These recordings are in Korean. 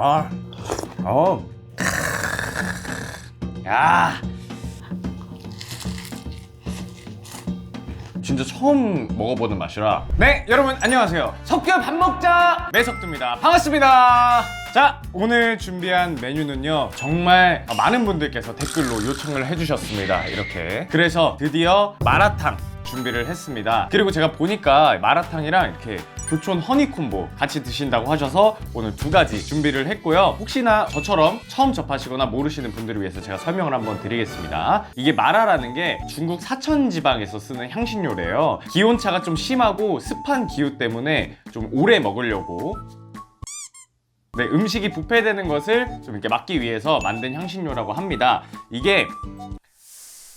아, 어, 야, 진짜 처음 먹어보는 맛이라. 네, 여러분 안녕하세요. 석규 밥 먹자 매석두입니다. 반갑습니다. 자, 오늘 준비한 메뉴는요. 정말 많은 분들께서 댓글로 요청을 해주셨습니다. 이렇게. 그래서 드디어 마라탕 준비를 했습니다. 그리고 제가 보니까 마라탕이랑 이렇게 교촌 허니콤보 같이 드신다고 하셔서 오늘 두 가지 준비를 했고요. 혹시나 저처럼 처음 접하시거나 모르시는 분들을 위해서 제가 설명을 한번 드리겠습니다. 이게 마라라는 게 중국 사천 지방에서 쓰는 향신료래요. 기온차가 좀 심하고 습한 기후 때문에 좀 오래 먹으려고 네, 음식이 부패되는 것을 좀 이렇게 막기 위해서 만든 향신료라고 합니다. 이게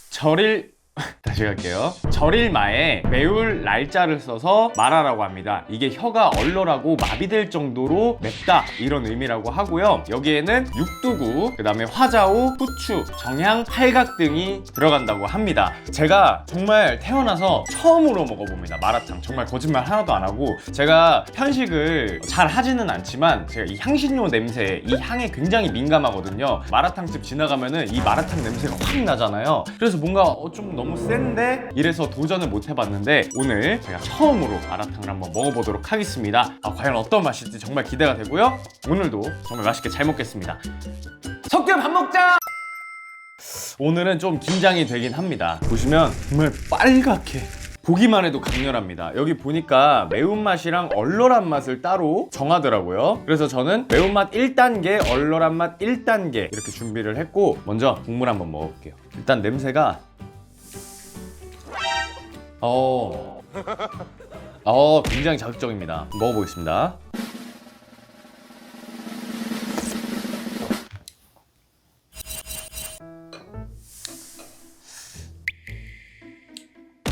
절일 다시 갈게요. 절일마에 매울 날짜를 써서 마라라고 합니다. 이게 혀가 얼얼하고 마비될 정도로 맵다 이런 의미라고 하고요. 여기에는 육두구, 그 다음에 화자오, 후추, 정향, 팔각 등이 들어간다고 합니다. 제가 정말 태어나서 처음으로 먹어봅니다. 마라탕. 정말 거짓말 하나도 안 하고 제가 편식을 잘 하지는 않지만 제가 이 향신료 냄새, 이 향에 굉장히 민감하거든요. 마라탕집 지나가면은 이 마라탕 냄새가 확 나잖아요. 그래서 뭔가 어, 좀 너무 센데 이래서 도전을 못 해봤는데 오늘 제가 처음으로 마라탕을 한번 먹어보도록 하겠습니다. 아, 과연 어떤 맛일지 정말 기대가 되고요. 오늘도 정말 맛있게 잘 먹겠습니다. 석규 밥 먹자! 오늘은 좀 긴장이 되긴 합니다. 보시면 정말 빨갛게 보기만 해도 강렬합니다. 여기 보니까 매운맛이랑 얼얼한 맛을 따로 정하더라고요. 그래서 저는 매운맛 1단계, 얼얼한 맛 1단계 이렇게 준비를 했고 먼저 국물 한번 먹어볼게요. 일단 냄새가 어, 어 굉장히 자극적입니다. 먹어보겠습니다.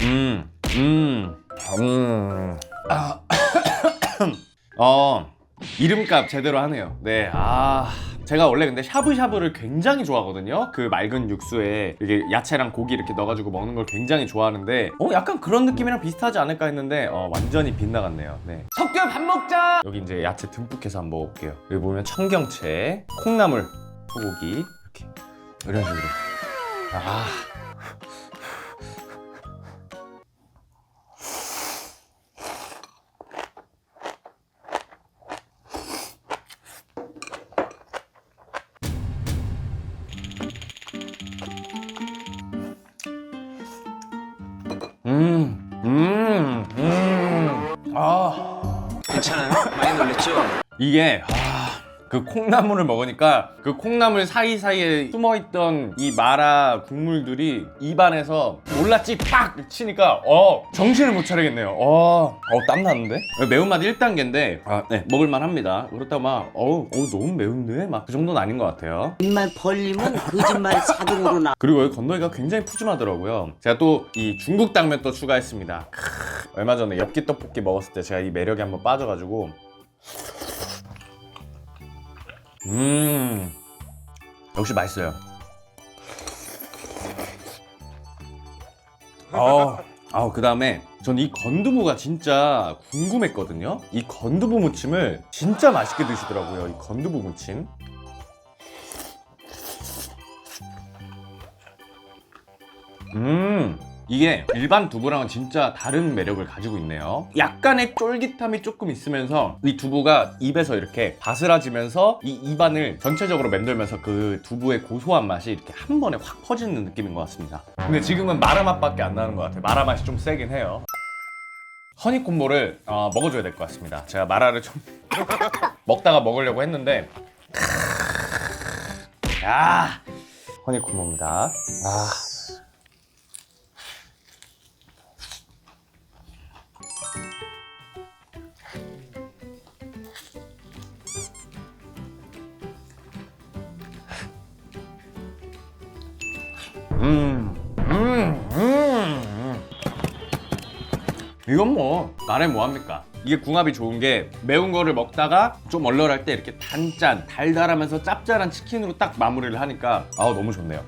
음, 음, 음. 아, 어, 이름값 제대로 하네요. 네, 아. 제가 원래 근데 샤브샤브를 굉장히 좋아하거든요. 그 맑은 육수에 이게 야채랑 고기 이렇게 넣어가지고 먹는 걸 굉장히 좋아하는데, 어, 약간 그런 느낌이랑 비슷하지 않을까 했는데, 어, 완전히 빗나갔네요. 네. 석규 밥 먹자! 여기 이제 야채 듬뿍 해서 한번 먹어볼게요. 여기 보면 청경채, 콩나물, 소고기, 이렇게. 이런 식으로. 아. 음, 음, 음. 아. 괜찮아요? 많이 놀랬죠? 이게 아, 그 콩나물을 먹으니까 그 콩나물 사이사이에 숨어있던 이 마라 국물들이 입안에서 몰랐지 팍 치니까 어 정신을 못 차리겠네요 어, 어 땀나는데 매운맛 1단계인데 아, 네 먹을만 합니다 그렇다고 막 어우 어우, 너무 매운데 막 그 정도는 아닌 것 같아요 입만 벌리면 거짓말이 자동으로 나. 그리고 여기 건더기가 굉장히 푸짐하더라고요. 제가 또 이 중국 당면 또 추가했습니다. 크으, 얼마 전에 엽기 떡볶이 먹었을 때 제가 이 매력에 한번 빠져가지고 음 역시 맛있어요. 아, 아, 그 다음에 전 이 건두부가 진짜 궁금했거든요. 이 건두부 무침을 진짜 맛있게 드시더라고요. 이 건두부 무침. 음 이게 일반 두부랑은 진짜 다른 매력을 가지고 있네요. 약간의 쫄깃함이 조금 있으면서 이 두부가 입에서 이렇게 바스라지면서 이 입안을 전체적으로 맴돌면서 그 두부의 고소한 맛이 이렇게 한 번에 확 퍼지는 느낌인 것 같습니다. 근데 지금은 마라 맛밖에 안 나는 것 같아요. 마라 맛이 좀 세긴 해요. 허니콤보를 어, 먹어줘야 될 것 같습니다. 제가 마라를 좀 먹다가 먹으려고 했는데 야 허니콤보입니다. 아 음, 음, 음, 음. 이건 뭐 말해 뭐합니까? 이게 궁합이 좋은 게 매운 거를 먹다가 좀 얼얼할 때 이렇게 단짠 달달하면서 짭짤한 치킨으로 딱 마무리를 하니까 아우 너무 좋네요.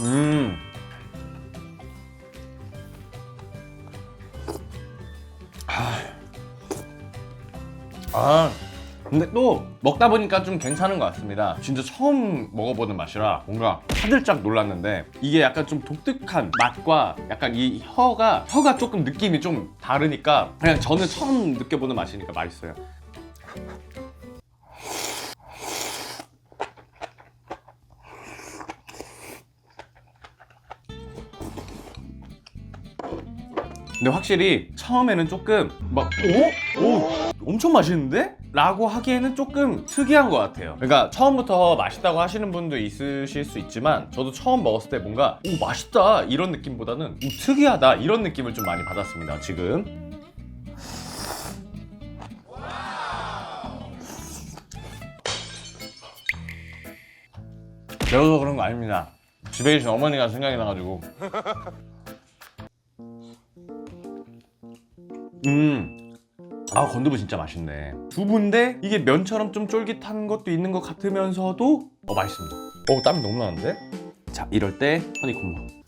음. 아. 아 근데 또 먹다 보니까 좀 괜찮은 것 같습니다 진짜 처음 먹어보는 맛이라 뭔가 화들짝 놀랐는데 이게 약간 좀 독특한 맛과 약간 이 혀가 혀가 조금 느낌이 좀 다르니까 그냥 저는 처음 느껴보는 맛이니까 맛있어요 근데 확실히 처음에는 조금 막 오? 오? 엄청 맛있는데? 라고 하기에는 조금 특이한 것 같아요. 그러니까 처음부터 맛있다고 하시는 분도 있으실 수 있지만 저도 처음 먹었을 때 뭔가 오 맛있다. 이런 느낌보다는 오 특이하다. 이런 느낌을 좀 많이 받았습니다 지금. 배워서 그런 거 아닙니다. 집에 계신 어머니가 생각이 나가지고. 음. 아 건두부 진짜 맛있네. 두부인데 이게 면처럼 좀 쫄깃한 것도 있는 것 같으면서도 어 맛있습니다. 어 땀이 너무 나는데? 자 이럴 때 허니콤보.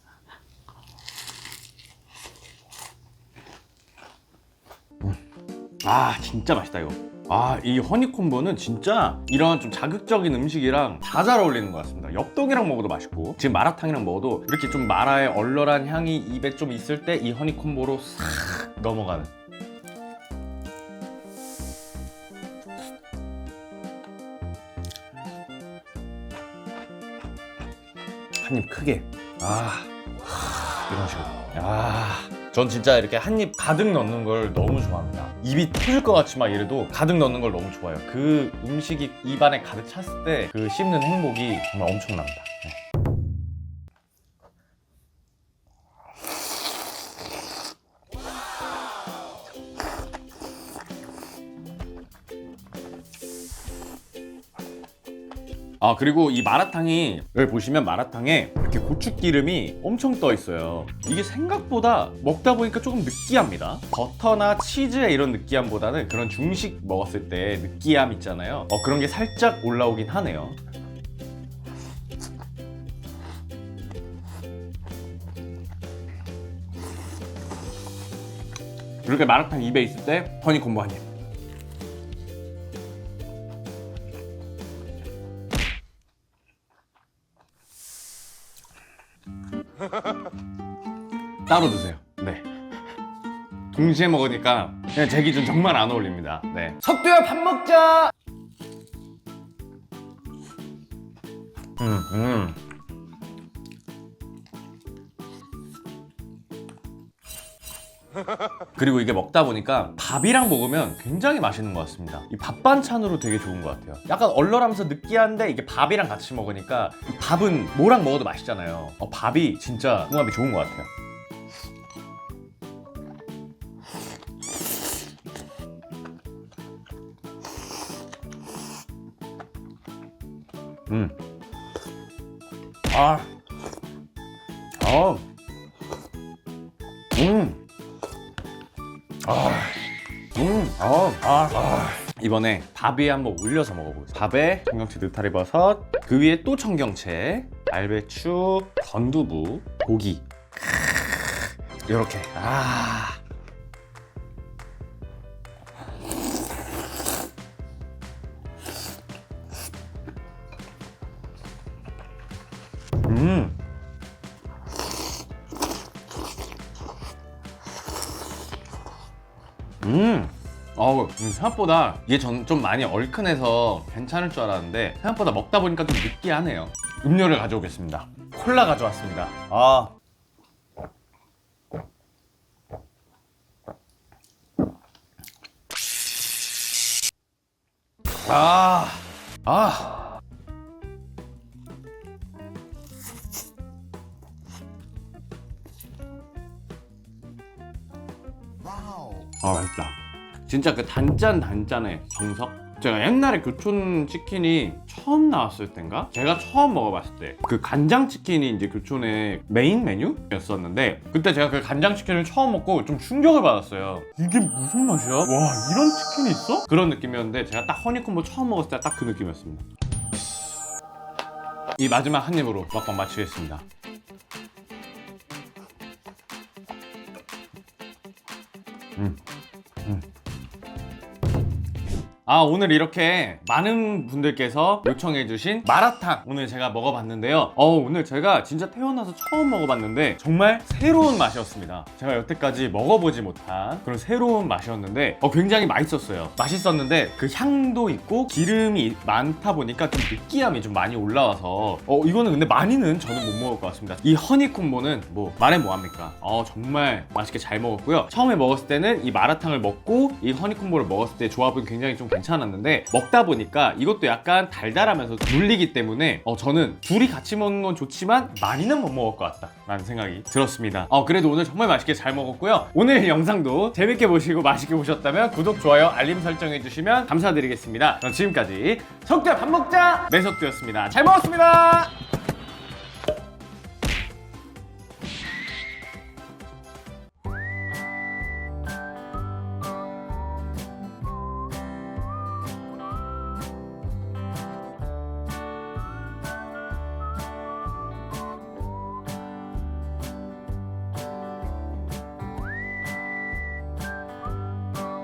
음. 아 진짜 맛있다 이거. 아 이 허니콤보는 진짜 이런 좀 자극적인 음식이랑 다 잘 어울리는 것 같습니다. 엽떡이랑 먹어도 맛있고 지금 마라탕이랑 먹어도 이렇게 좀 마라의 얼얼한 향이 입에 좀 있을 때 이 허니콤보로 싹 넘어가는. 한 입 크게. 아, 하, 이런 식으로. 아, 전 진짜 이렇게 한 입 가득 넣는 걸 너무 좋아합니다. 입이 터질 것막 이래도 가득 넣는 걸 너무 좋아해요. 그 음식이 입안에 가득 찼을 때 그 씹는 행복이 정말 엄청납니다. 아 그리고 이 마라탕이 여기 보시면 마라탕에 이렇게 고추기름이 엄청 떠 있어요. 이게 생각보다 먹다 보니까 조금 느끼합니다. 버터나 치즈의 이런 느끼함보다는 그런 중식 먹었을 때 느끼함 있잖아요. 어, 그런 게 살짝 올라오긴 하네요. 이렇게 마라탕 입에 있을 때 허니 콤보 한 입 따로 드세요. 네. 동시에 먹으니까 그냥 제 기준 정말 안 어울립니다. 네. 석두야 밥 먹자. 음, 음. 그리고 이게 먹다 보니까 밥이랑 먹으면 굉장히 맛있는 것 같습니다. 이 밥 반찬으로 되게 좋은 것 같아요. 약간 얼얼하면서 느끼한데 이게 밥이랑 같이 먹으니까 이 밥은 뭐랑 먹어도 맛있잖아요. 어, 밥이 진짜 궁합이 좋은 것 같아요. 아. 어. 음. 아. 음. 아. 아. 아. 이번에 밥 위에 한번 올려서 먹어보겠습니다. 밥에 청경채 느타리 버섯, 그 위에 또 청경채, 알배추, 건두부, 고기. 이렇게. 아. 음. 음. 어우, 음, 생각보다 이게 전 좀 많이 얼큰해서 괜찮을 줄 알았는데 생각보다 먹다 보니까 좀 느끼하네요. 음료를 가져오겠습니다. 콜라 가져왔습니다. 아. 아. 아. 아 맛있다. 진짜 그 단짠 단짠의 정석? 제가 옛날에 교촌 치킨이 처음 나왔을 땐가? 제가 처음 먹어봤을 때 그 간장 치킨이 이제 교촌의 메인 메뉴였었는데 그때 제가 그 간장 치킨을 처음 먹고 좀 충격을 받았어요. 이게 무슨 맛이야? 와 이런 치킨이 있어? 그런 느낌이었는데 제가 딱 허니콤보 처음 먹었을 때 딱 그 느낌이었습니다. 이 마지막 한 입으로 먹방 마치겠습니다 아 오늘 이렇게 많은 분들께서 요청해주신 마라탕 오늘 제가 먹어봤는데요. 어 오늘 제가 진짜 태어나서 처음 먹어봤는데 정말 새로운 맛이었습니다. 제가 여태까지 먹어보지 못한 그런 새로운 맛이었는데 어 굉장히 맛있었어요. 맛있었는데 그 향도 있고 기름이 많다 보니까 좀 느끼함이 좀 많이 올라와서 어 이거는 근데 많이는 저는 못 먹을 것 같습니다. 이 허니콤보는 뭐 말해 뭐합니까? 어 정말 맛있게 잘 먹었고요. 처음에 먹었을 때는 이 마라탕을 먹고 이 허니콤보를 먹었을 때 조합은 굉장히 좀 괜찮았는데 먹다 보니까 이것도 약간 달달하면서 물리기 때문에 어 저는 둘이 같이 먹는 건 좋지만 많이는 못 먹을 것 같다 라는 생각이 들었습니다. 어 그래도 오늘 정말 맛있게 잘 먹었고요. 오늘 영상도 재밌게 보시고 맛있게 보셨다면 구독 좋아요 알림 설정해 주시면 감사드리겠습니다. 그럼 지금까지 석대 밥 먹자! 매석두였습니다. 잘 먹었습니다